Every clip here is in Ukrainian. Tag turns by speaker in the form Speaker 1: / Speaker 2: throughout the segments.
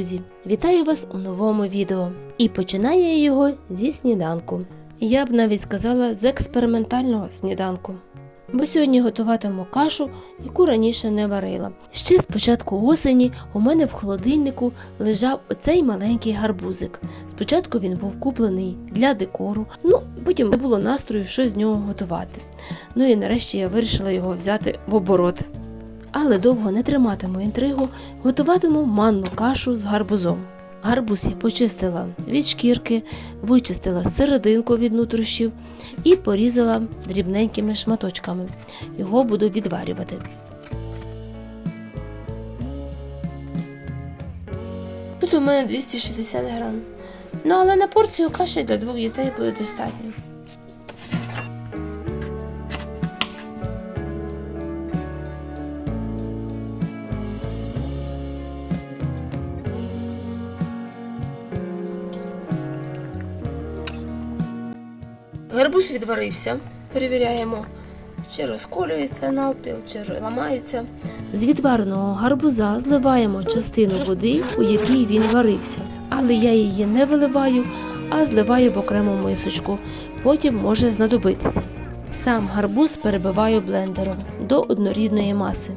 Speaker 1: друзі! Вітаю вас у новому відео. І починаю його зі сніданку. Я б навіть сказала з експериментального сніданку. Бо сьогодні готуватиму кашу, яку раніше не варила. Ще з початку осені у мене в холодильнику лежав оцей маленький гарбузик. Спочатку він був куплений для декору, ну потім не було настрою щось з нього готувати. Ну і нарешті я вирішила його взяти в оборот. Але довго не триматиму інтригу, готуватиму манну кашу з гарбузом. Гарбуз я почистила від шкірки, вичистила серединку від нутрощів і порізала дрібненькими шматочками. Його буду відварювати. Тут у мене 260 грам. Ну, але на порцію каші для двох дітей буде достатньо. Гарбуз відварився. Перевіряємо, чи розколюється навпіл, чи ламається. З відвареного гарбуза зливаємо частину води, у якій він варився. Але я її не виливаю, а зливаю в окрему мисочку. Потім може знадобитися. Сам гарбуз перебиваю блендером до однорідної маси.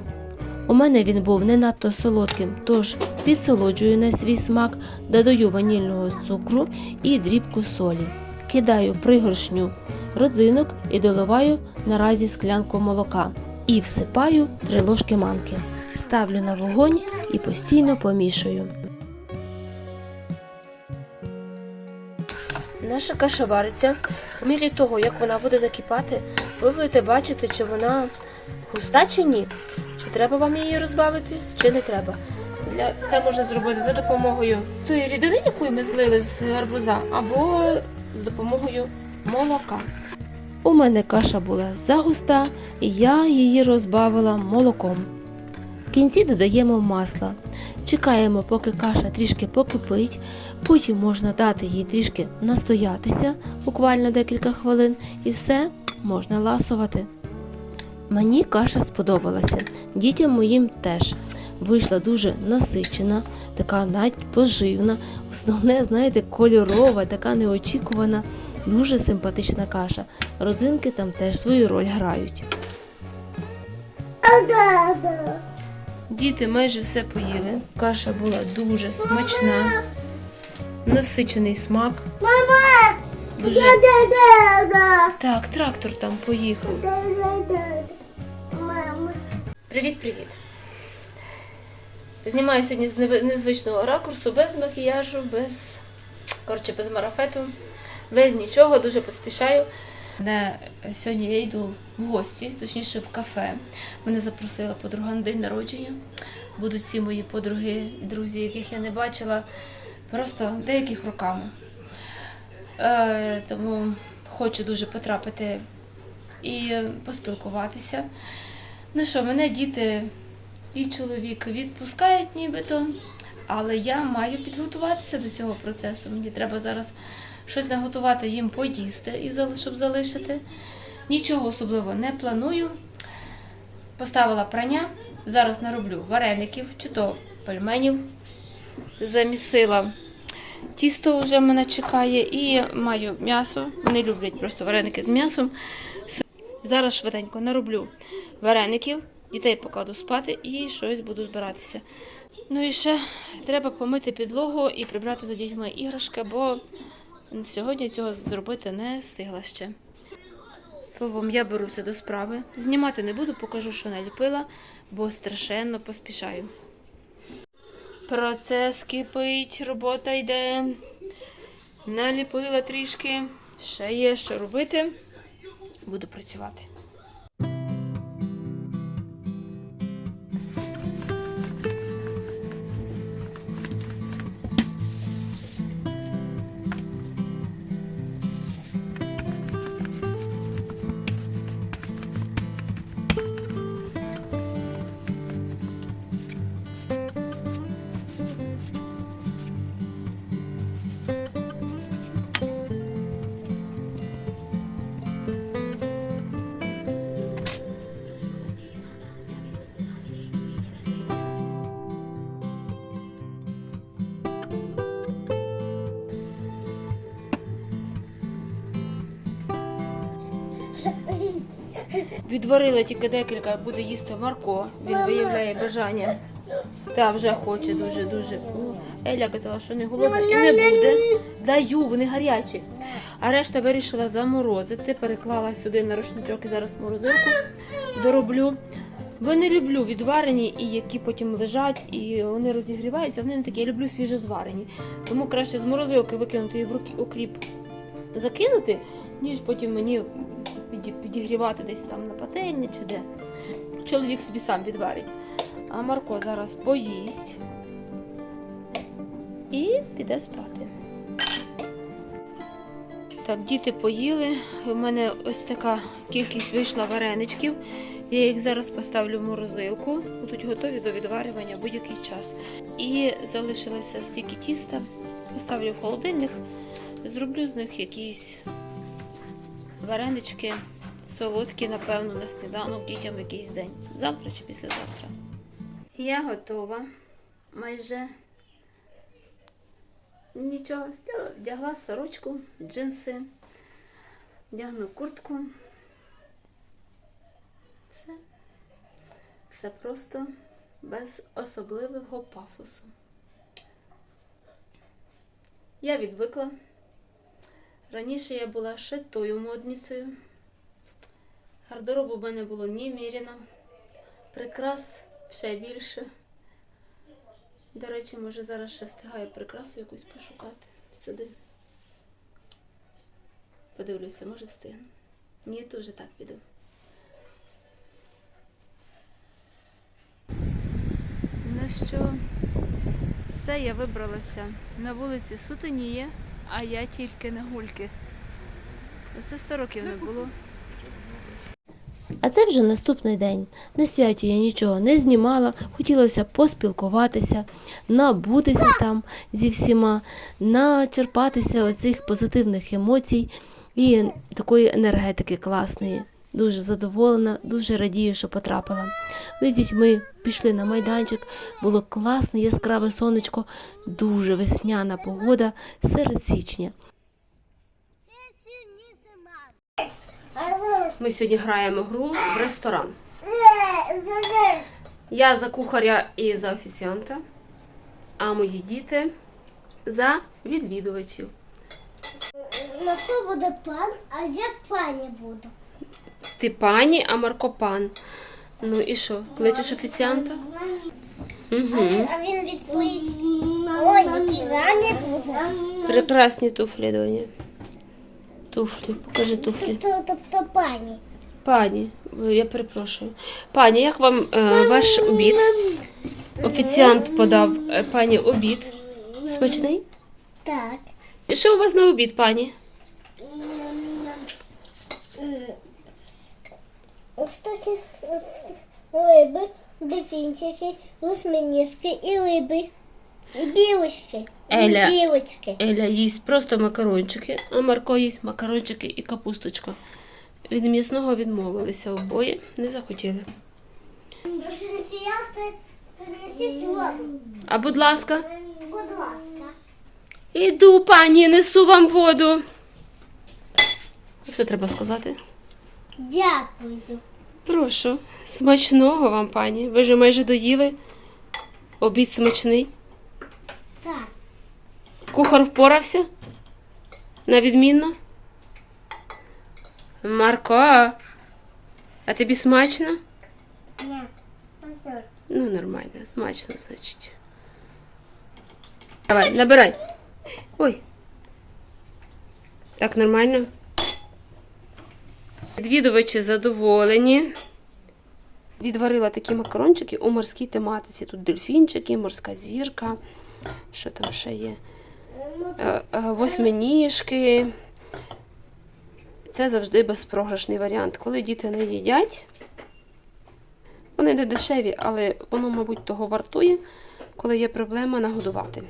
Speaker 1: У мене він був не надто солодким, тож підсолоджую на свій смак, додаю ванільного цукру і дрібку солі. Кидаю пригоршню родзинок і доливаю наразі склянку молока. І всипаю 3 ложки манки. Ставлю на вогонь і постійно помішую. Наша каша вариться. По мірі того, як вона буде закипати, ви будете бачити, чи вона густа чи ні. Чи треба вам її розбавити, чи не треба. Для це можна зробити за допомогою тої рідини, яку ми злили з гарбуза, або з допомогою молока. У мене каша була загуста, і я її розбавила молоком. В кінці додаємо масло. Чекаємо, поки каша трішки покипить, потім можна дати їй трішки настоятися, буквально декілька хвилин, і все можна ласувати. Мені каша сподобалася, дітям моїм теж. Вийшла дуже насичена, така навіть поживна, основне, знаєте, кольорова, така неочікувана, дуже симпатична каша. Родзинки там теж свою роль грають. Діти майже все поїли. Каша була дуже смачна, насичений смак. Мама! Дуже... Так, трактор там поїхав. Привіт, привіт. Знімаю сьогодні з незвичного ракурсу, без макіяжу, без, коротше, без марафету, без нічого, дуже поспішаю. Де сьогодні я йду в гості, точніше в кафе. Мене запросила подруга на день народження. Будуть всі мої подруги, друзі, яких я не бачила просто деяких роками. Е, тому хочу дуже потрапити і поспілкуватися. Ну що, мене діти і чоловік відпускають нібито, але я маю підготуватися до цього процесу. Мені треба зараз щось наготувати їм поїсти, і щоб залишити. Нічого особливо не планую. Поставила прання, зараз нароблю вареників чи то пельменів. Замісила тісто вже мене чекає і маю м'ясо. Вони люблять просто вареники з м'ясом. Зараз швиденько нароблю вареників, дітей покладу спати і щось буду збиратися. Ну і ще треба помити підлогу і прибрати за дітьми іграшки, бо сьогодні цього зробити не встигла ще. Словом, я беруся до справи. Знімати не буду, покажу, що наліпила, бо страшенно поспішаю. Процес кипить, робота йде. Наліпила трішки. Ще є що робити. Буду працювати. Відварила тільки декілька, буде їсти Марко. Він виявляє бажання. Та вже хоче дуже-дуже. Еля казала, що не голодна не буде. Даю, вони гарячі. А решта вирішила заморозити, переклала сюди на рушничок і зараз морозилку дороблю. Бо не люблю відварені і які потім лежать, і вони розігріваються. Вони не такі. Я люблю свіжозварені. Тому краще з морозилки викинути і в руки окріп закинути, ніж потім мені підігрівати десь там на пательні чи де. Чоловік собі сам відварить. А Марко зараз поїсть і піде спати. Так, діти поїли. У мене ось така кількість вийшла вареничків. Я їх зараз поставлю в морозилку, будуть готові до відварювання будь-який час. І залишилося стільки тіста, поставлю в холодильник, зроблю з них якісь варенички, солодкі, напевно, на сніданок дітям якийсь день. Завтра чи післязавтра. Я готова. Майже нічого. Вдягла- сорочку, джинси, вдягну куртку. Все. Все просто без особливого пафосу. Я відвикла. Раніше я була шитою модницею. Гардеробу в мене було неміряно. Прикрас ще більше. До речі, може зараз ще встигаю прикрасу якусь пошукати сюди. Подивлюся, може встигну. Ні, то вже так піду. Ну що, все, я вибралася. На вулиці сутеніє, а я тільки на гульки. Це 100 років не було. А це вже наступний день. На святі я нічого не знімала, хотілося поспілкуватися, набутися там зі всіма, начерпатися оцих позитивних емоцій і такої енергетики класної. Дуже задоволена, дуже радію, що потрапила. Ми з дітьми пішли на майданчик, було класне, яскраве сонечко, дуже весняна погода серед січня. Ми сьогодні граємо гру в ресторан. Я за кухаря і за офіціанта, а мої діти за відвідувачів.
Speaker 2: На що буде пан, а я пані буду.
Speaker 1: Ти пані, а Марко пан. Ну і що, кличеш офіціанта? Угу.
Speaker 2: А він відповість. Ой, які рані.
Speaker 1: Прекрасні туфлі, доня. Туфлі, покажи туфлі.
Speaker 2: Тобто, тобто пані.
Speaker 1: Пані, я перепрошую. Пані, як вам е, ваш обід? Офіціант подав е, пані обід. Смачний?
Speaker 2: Так.
Speaker 1: І що у вас на обід, пані?
Speaker 2: Риби, дефінчики, восьминіжки і риби. І білочки.
Speaker 1: Еля.
Speaker 2: І білочки.
Speaker 1: Еля їсть просто макарончики, а Марко їсть макарончики і капусточка. Від м'ясного відмовилися обоє, не захотіли. А будь ласка,
Speaker 2: Будь ласка.
Speaker 1: іду, пані, несу вам воду. Що треба сказати?
Speaker 2: Дякую.
Speaker 1: Прошу, смачного вам, пані. Ви вже майже доїли. Обід смачний. Кухар впорався? На відмінно? Марко, а тобі смачно?
Speaker 2: Ні.
Speaker 1: Ну, нормально, смачно, значить. Давай, набирай. Ой. Так, нормально. Відвідувачі задоволені. Відварила такі макарончики у морській тематиці. Тут дельфінчики, морська зірка. Що там ще є? Е, е, Восьминіжки. Це завжди безпрограшний варіант. Коли діти не їдять, вони не дешеві, але воно, мабуть, того вартує, коли є проблема нагодувати.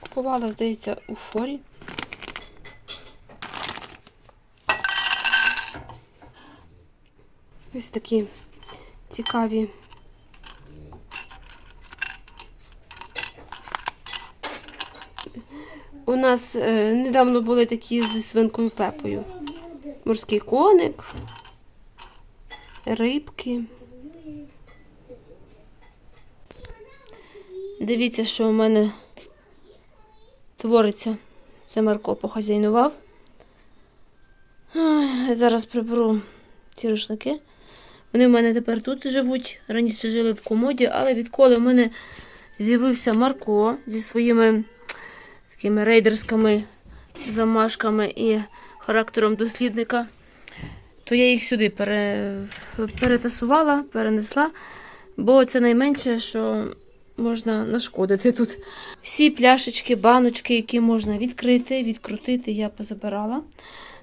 Speaker 1: Купувала, здається, у форі. Ось такі цікаві. У нас е, недавно були такі зі свинкою Пепою. Морський коник. рибки. Дивіться, що у мене твориться. Це Марко похазяйнував. Зараз приберу ці рушники. Вони в мене тепер тут живуть. Раніше жили в комоді, але відколи в мене з'явився Марко зі своїми такими рейдерськими замашками і характером дослідника, то я їх сюди пере... перетасувала, перенесла, бо це найменше, що можна нашкодити тут. Всі пляшечки, баночки, які можна відкрити, відкрутити, я позабирала.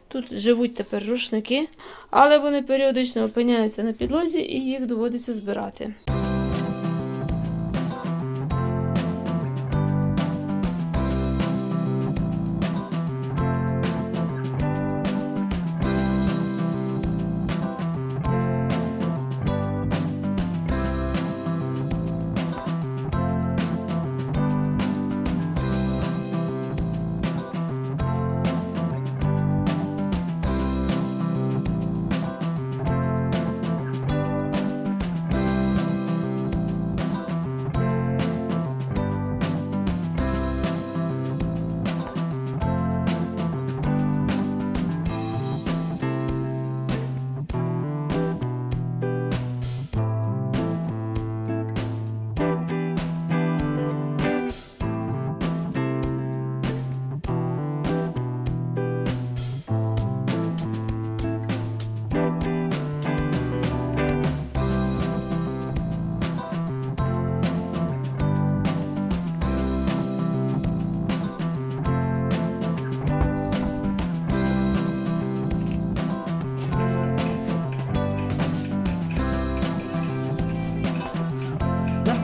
Speaker 1: Тут живуть тепер рушники, але вони періодично опиняються на підлозі і їх доводиться збирати.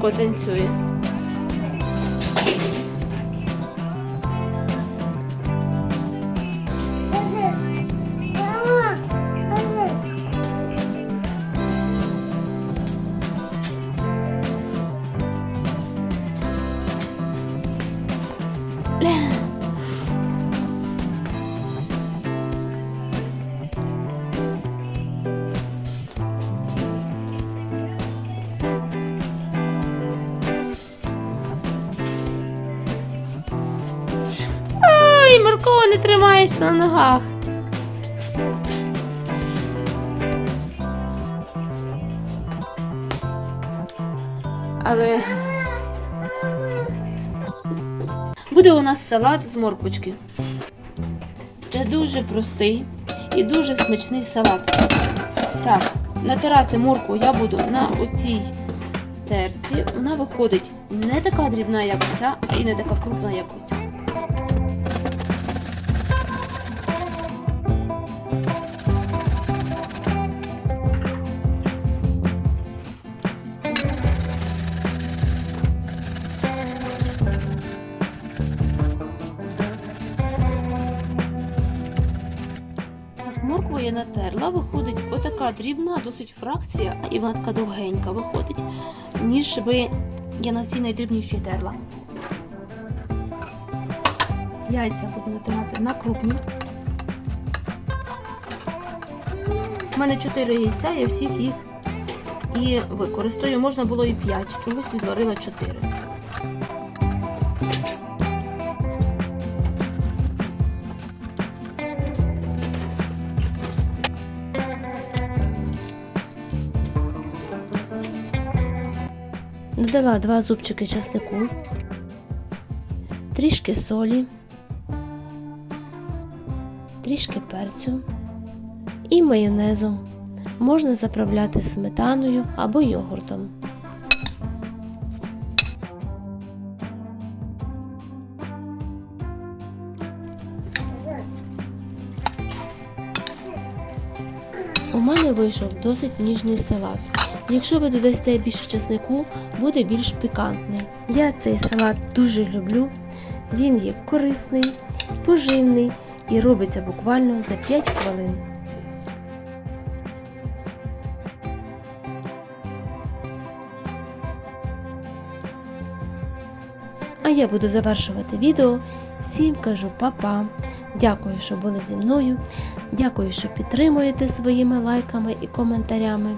Speaker 1: Танцює. Тримаєшся на ногах. Але буде у нас салат з морквочки. Це дуже простий і дуже смачний салат. Так, натирати моркву я буду на оцій терці. Вона виходить не така дрібна, як ця, а і не така крупна, як оця. Моркву я натерла, виходить отака дрібна, досить фракція, і вона така довгенька виходить, ніж би я на цій найдрібнішій терла. Яйця буду натирати на крупні. У мене 4 яйця, я всіх їх і використовую. Можна було і 5, чогось відварила 4. Додала два зубчики часнику, трішки солі, трішки перцю і майонезу. Можна заправляти сметаною або йогуртом. У мене вийшов досить ніжний салат. Якщо ви додасте більше чеснику, буде більш пікантний. Я цей салат дуже люблю. Він є корисний, поживний і робиться буквально за 5 хвилин. А я буду завершувати відео. Всім кажу па-па. Дякую, що були зі мною. Дякую, що підтримуєте своїми лайками і коментарями.